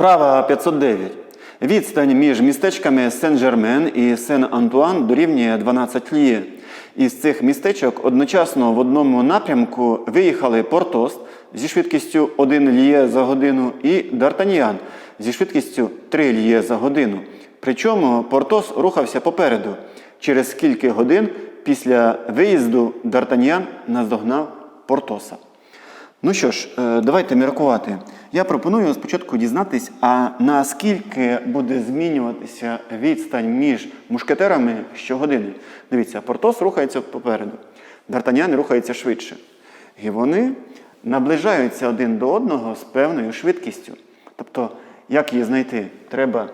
Вправа 509. Відстань між містечками Сен-Жермен і Сен-Антуан дорівнює 12 ліє. Із цих містечок одночасно в одному напрямку виїхали Портос зі швидкістю 1 ліє за годину і Д'Артаньян зі швидкістю 3 ліє за годину. Причому Портос рухався попереду. Через скільки годин після виїзду Д'Артаньян наздогнав Портоса. Ну що ж, е, давайте міркувати. Я пропоную спочатку дізнатись, а наскільки буде змінюватися відстань між мушкетерами щогодини. Дивіться, Портос рухається попереду, Д'Артанян рухається швидше. І вони наближаються один до одного з певною швидкістю. Тобто, як її знайти? Треба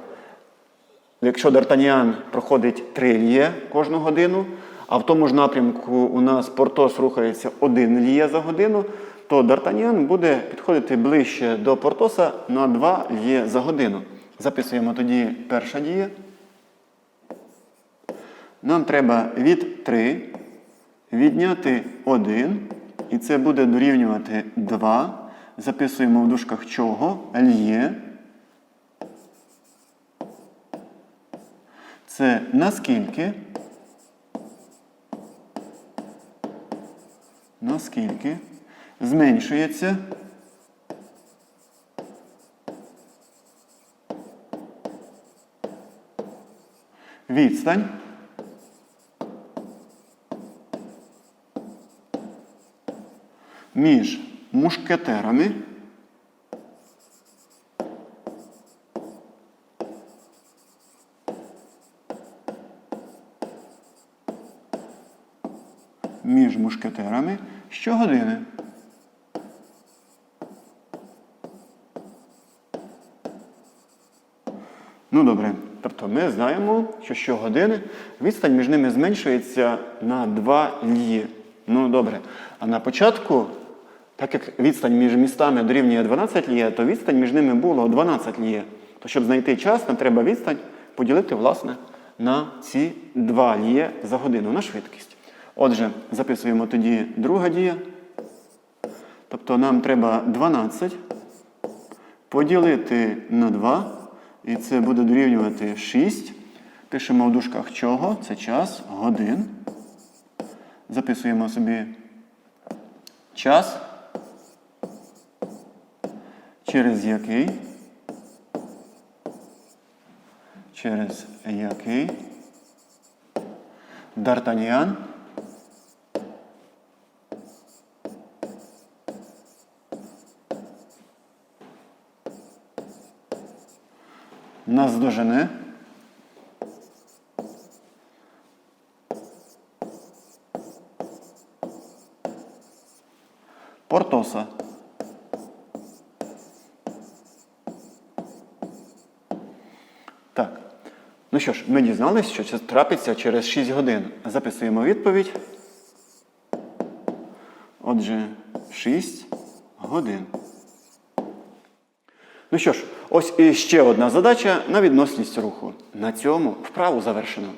Якщо Д'Артаньян проходить 3 ліє кожну годину, а в тому ж напрямку у нас Портос рухається 1 ліє за годину, то Д'Артаньян буде підходити ближче до Портоса на 2 ліє за годину. Записуємо тоді перша дія. Нам треба від 3 відняти 1, і це буде дорівнювати 2. Записуємо в дужках чого? Ліє. Це наскільки? Наскільки зменшується. Відстань. Між мушкетерами. Між мушкетерами щогодини. Ну добре. Тобто ми знаємо, що щогодини відстань між ними зменшується на 2 лії. Ну добре. А на початку, так як відстань між містами дорівнює 12 ліє, то відстань між ними було 12 ліє. То щоб знайти час, нам треба відстань поділити, власне, на ці 2 ліє за годину на швидкість. Отже, записуємо тоді друга дія. Тобто нам треба 12 поділити на 2, і це буде дорівнювати 6. Пишемо в дужках чого? Це час, годин. Записуємо собі час, через який, через який Д'Артаньян нас дожене. Портоса. Так. Ну що ж, ми дізналися, що це трапиться через 6 годин. Записуємо відповідь. Отже, 6 годин. Ну що ж, ось і ще одна задача на відносність руху. На цьому вправу завершено.